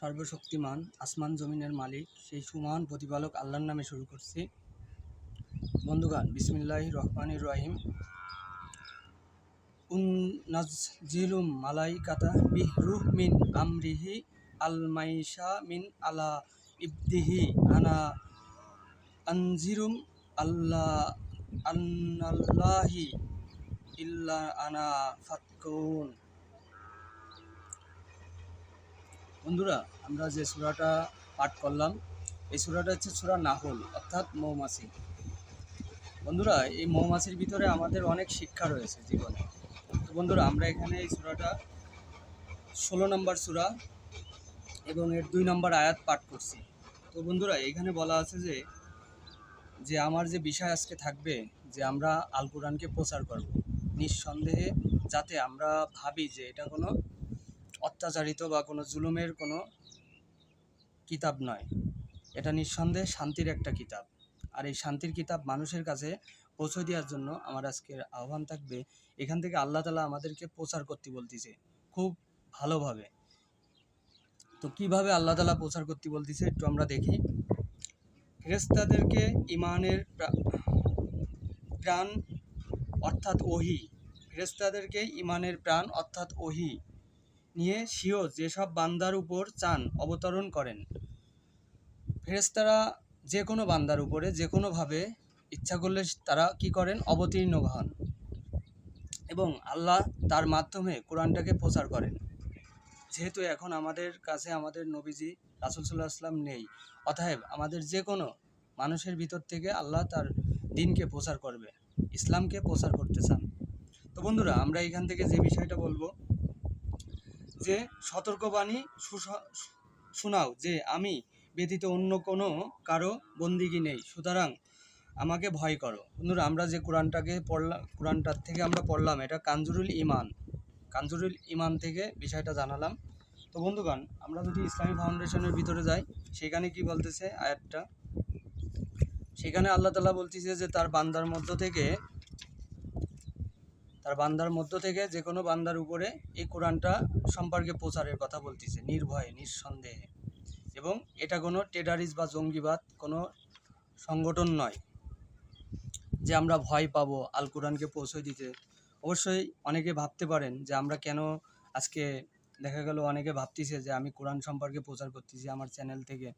সর্বশক্তিমান আসমান জমিনের মালিক, সেই সুমহান প্রতিপালক আল্লাহর নামে শুরু করছি। বন্ধুগান বিসমিল্লাহ রহমানির রহিম। উন্নাজিলুম মালাইকাতা বিহরুহ মিন আমরিহি আল মাইশা মিন আলা ইবদিহি আনা আনজিরুম আল্লাহ আন্নাল্লাহি ইল্লা আনা ফাতকুন। বন্ধুরা, আমরা যে সূরাটা পাঠ করলাম, এই সূরাটা হচ্ছে সূরা নাহল, অর্থাৎ মৌমাছি। বন্ধুরা, এই মৌমাছির ভিতরে আমাদের অনেক শিক্ষা রয়েছে জীবনে। তো বন্ধুরা, আমরা এখানে এই সূরাটা ষোলো নম্বর সূরা এবং এর দুই নম্বর আয়াত পাঠ করছি। তো বন্ধুরা, এখানে বলা আছে যে যে আমার যে বিষয় আজকে থাকবে, যে আমরা আল কোরআনকে প্রচার করব। নিঃসন্দেহে যাতে আমরা ভাবি যে এটা কোনো অত্যাচারিত বা কোনো জুলুমের কোনো কিতাব নয়। এটা নিঃসন্দেহে শান্তির একটা কিতাব। আর এই শান্তির কিতাব মানুষের কাছে পৌঁছে দেওয়ার জন্য আমার আজকের আহ্বান থাকবে, এখান থেকে আল্লাহ তালা আমাদেরকে প্রচার করতে বলতেছে, খুব ভালোভাবে। তো কীভাবে আল্লাহ তালা প্রচার করতে বলতেছে একটু আমরা দেখি। ফেরেস্তাদেরকে ইমানের প্রা- প্রাণ অর্থাৎ ওহি ফেরেস্তাদেরকে ইমানের প্রাণ অর্থাৎ ওহি নিয়ে সিও যেসব বান্দার উপর চান অবতরণ করেন। ফেরেস্তারা যে কোনো বান্দার উপরে যে কোনোভাবে ইচ্ছা করলে তারা কি করেন? অবতীর্ণ হন এবং আল্লাহ তার মাধ্যমে কোরআনটাকে প্রচার করেন। যেহেতু এখন আমাদের কাছে আমাদের নবীজি রাসুল সাল্লাহ আসলাম নেই, অতএব আমাদের যে কোনো মানুষের ভিতর থেকে আল্লাহ তার দিনকে প্রচার করবে, ইসলামকে প্রচার করতে চান। তো বন্ধুরা, আমরা এখান থেকে যে বিষয়টা বলব যে সতর্কবাণী শোনাও যে আমি ব্যতীত অন্য কোনো কারও বন্দিগি নেই সুতরাং আমাকে ভয় করো বন্ধুরা আমরা যে কোরআনটাকে পড়লাম কোরআনটার থেকে আমরা পড়লাম এটা কাঞ্জুরুল ইমান কাঞ্জুরুল ইমান থেকে বিষয়টা জানালাম তো বন্ধুগণ আমরা যদি ইসলামী ফাউন্ডেশনের ভিতরে যাই সেখানে কি বলতেছে আয়াতটা সেখানে আল্লাহ তালা বলতেছে যে তার বান্দার মধ্য থেকে তার বান্দার মধ্য থেকে যে কোনো বান্দার উপরে এই কোরআনটা সম্পর্কে প্রচারের কথা বলতেছে, নির্ভয়ে, নিঃসন্দেহে। এবং এটা কোনো টেরারিস্ট বা জঙ্গিবাদ, কোনো সংগঠন নয় যে আমরা ভয় পাবো আল কোরআনকে পৌঁছে দিতে। অবশ্যই অনেকে ভাবতে পারেন যে আমরা কেন আজকে দেখা গেল অনেকে ভাবতেছে যে আমি কোরআন সম্পর্কে প্রচার করতেছি আমার চ্যানেল থেকে।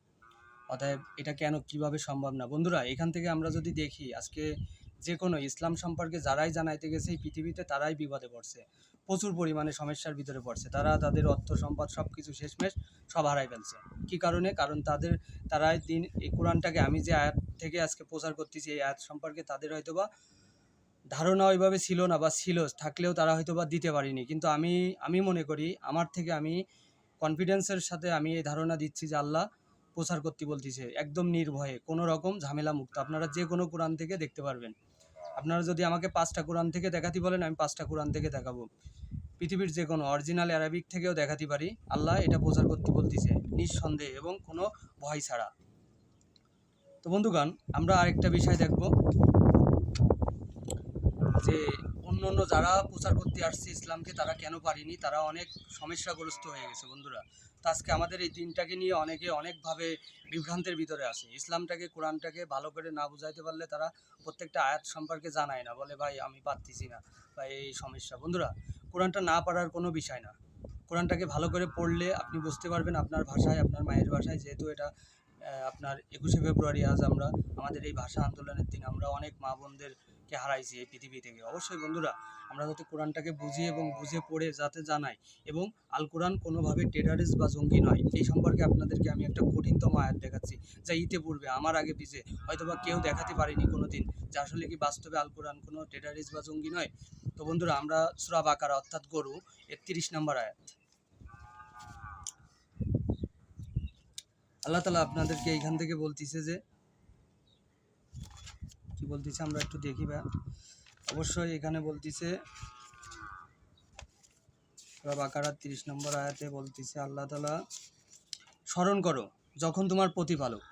অতএব এটা কেন কীভাবে সম্ভব না? বন্ধুরা, এখান থেকে আমরা যদি দেখি আজকে যে কোনো ইসলাম সম্পর্কে যারাই জানাইতে গেছে, এই পৃথিবীতে তারাই বিপদে পড়ছে। প্রচুর পরিমাণে সমস্যার ভিতরে পড়ছে। তারা তাদের অর্থ, সম্পদ সব কিছু শেষমেশ সব হারাই ফেলছে। কী কারণে? কারণ তাদের তারাই দিন, এই কোরআনটাকে আমি যে আয়াত থেকে আজকে প্রচার করতেছি, এই আয়াত সম্পর্কে তাদের হয়তো বা ধারণা ওইভাবে ছিল না বা ছিল, থাকলেও তারা হয়তো বা দিতে পারিনি। কিন্তু আমি আমি মনে করি, আমার থেকে আমি কনফিডেন্সের সাথে আমি এই ধারণা দিচ্ছি যে আল্লাহ প্রচার করতে বলতেছে, একদম নির্ভয়ে, কোনো রকম ঝামেলা মুক্ত আপনারা যে কোনো কোরআন থেকে দেখতে পারবেন। আপনারা যদি আমাকে পাঁচটা কোরআন থেকে দেখাতে বলেন, আমি পাঁচটা কোরআন থেকে দেখাবো। পৃথিবীর যে কোনো অরিজিনাল অ্যারাবিক থেকেও দেখাতে পারি। আল্লাহ এটা প্রচার করতে বলতেছে নিঃসন্দেহে এবং কোনো ভয় ছাড়া। তো বন্ধুগণ, আমরা আরেকটা বিষয় দেখব। যে অন্য অন্য যারা প্রচার করতে আসছে ইসলামকে তারা কেন পারিনি? তারা অনেক সমস্যাগ্রস্ত হয়ে গেছে বন্ধুরা। তো আজকে আমাদের এই দিনটাকে নিয়ে অনেকে অনেকভাবে বিভ্রান্তের ভিতরে আসে ইসলামটাকে, কোরআনটাকে ভালো করে না বুঝাইতে পারলে তারা প্রত্যেকটা আয়াত সম্পর্কে জানায় না। বলে, ভাই, আমি পারতেছি না বা এই সমস্যা। বন্ধুরা, কোরআনটা না পারার কোনো বিষয় না। কোরআনটাকে ভালো করে পড়লে আপনি বুঝতে পারবেন আপনার ভাষায়, আপনার মায়ের ভাষায়। যেহেতু এটা আপনার একুশে ফেব্রুয়ারি আজ আমরা, আমাদের এই ভাষা আন্দোলনের দিন আমরা অনেক মা বোনদেরকে হারাইছি এই পৃথিবী থেকে। অবশ্যই বন্ধুরা, আমরা যাতে কোরআনটাকে বুঝি এবং বুঝে পড়ে যাতে জানাই এবং আল কোরআন কোনোভাবে টেরারিস্ট বা জঙ্গি নয়, এই সম্পর্কে আপনাদেরকে আমি একটা কঠিনতম আয়াত দেখাচ্ছি, যা ইতে পূর্বে আমার আগে পিছে, হয়তোবা কেউ দেখাতে পারেনি কোনো দিন যে আসলে কি বাস্তবে আল কোরআন কোনো টেরারিস্ট বা জঙ্গি নয়। তো বন্ধুরা, আমরা সুরা বাকারা অর্থাৎ গরু, একত্রিশ নম্বর আয়াত। আল্লাহ তালা আপনাদেরকে এইখান থেকে বলতেছে যে কি বলতেছে, আমরা একটু দেখি বা অবশ্যই এখানে বলতেছে বাকারা তিরিশ নম্বর আয়াতে বলতেছে, আল্লাহ তালা স্মরণ করো যখন তোমার প্রতিপালক,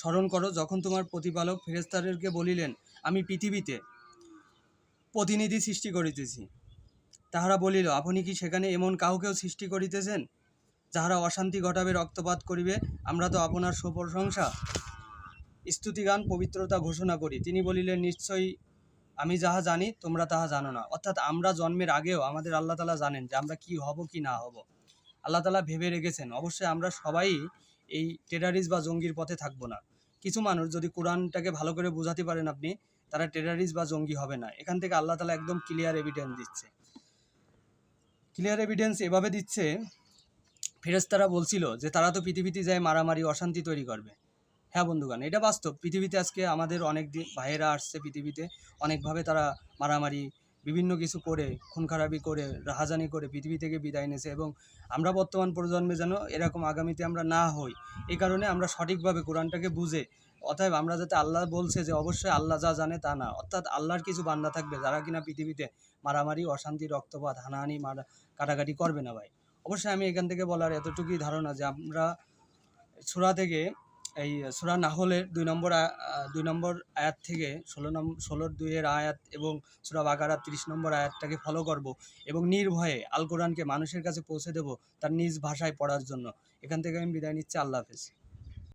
স্মরণ করো যখন তোমার প্রতিপালক ফেরেস্তাদেরকে বলিলেন, আমি পৃথিবীতে প্রতিনিধি সৃষ্টি করিতেছি। তাহারা বলিল, আপনি কি সেখানে এমন কাউকেও সৃষ্টি করিতেছেন, যাহারা অশান্তি ঘটাবে, রক্তপাত করিবে? আমরা তো আপনার সুপ্রশংসা স্তুতিগান, পবিত্রতা ঘোষণা করি। তিনি বলিলেন, নিশ্চয়ই আমি যাহা জানি, তোমরা তাহা জানো না। অর্থাৎ আমরা জন্মের আগেও আমাদের আল্লাহ তালা জানেন যে আমরা কি হব, কি না হব। আল্লাহ তালা ভেবে রেখেছেন, অবশ্যই আমরা সবাই এই টেরারিস্ট বা জঙ্গির পথে থাকব না। কিছু মানুষ যদি কোরআনটাকে ভালো করে বোঝাতে পারেন আপনি, তারা টেরারিস্ট বা জঙ্গি হবে না। এখান থেকে আল্লাহ তালা একদম ক্লিয়ার এভিডেন্স দিচ্ছে। ক্লিয়ার এভিডেন্স এভাবে দিচ্ছে ফেরেস্তারা বলছিল যে, তারা তো পৃথিবীতে যায় মারামারি, অশান্তি তৈরি করবে। হ্যাঁ বন্ধুগান এটা বাস্তব। পৃথিবীতে আজকে আমাদের অনেক দিন ভাইয়েরা আসছে পৃথিবীতে। অনেকভাবে তারা মারামারি, বিভিন্ন কিছু করে খুন খারাপি করে, রাহাজানি করে পৃথিবী থেকে বিদায় নিয়েছে এবং আমরা বর্তমান প্রজন্মে যেন এরকম আগামীতে আমরা না হই এই কারণে আমরা সঠিকভাবে কোরআনটাকে বুঝে, অতএব আমরা যাতে আল্লাহ বলছে যে অবশ্যই আল্লাহ যা জানে তা না, অর্থাৎ আল্লাহর কিছু বান্দা থাকবে যারা কিনা পৃথিবীতে মারামারি, অশান্তি, রক্তপাত, হানাহানি, মারা কাটাকাটি করবে না ভাই। অবশ্যই আমি এখান থেকে বলার এতটুকুই ধারণা যে আমরা সুরা থেকে এই সুরা নাহলের দুই নম্বর দুই নম্বর আয়াত থেকে ষোলো নম্বর ষোলোর দুইয়ের আয়াত এবং সুরা বাগারা তিরিশ নম্বর আয়াতটাকে ফলো করব এবং নির্ভয়ে আল কোরআনকে মানুষের কাছে পৌঁছে দেব তার নিজ ভাষায় পড়ার জন্য। এখান থেকে আমি বিদায় নিচ্ছি, আল্লাহ হাফেজ।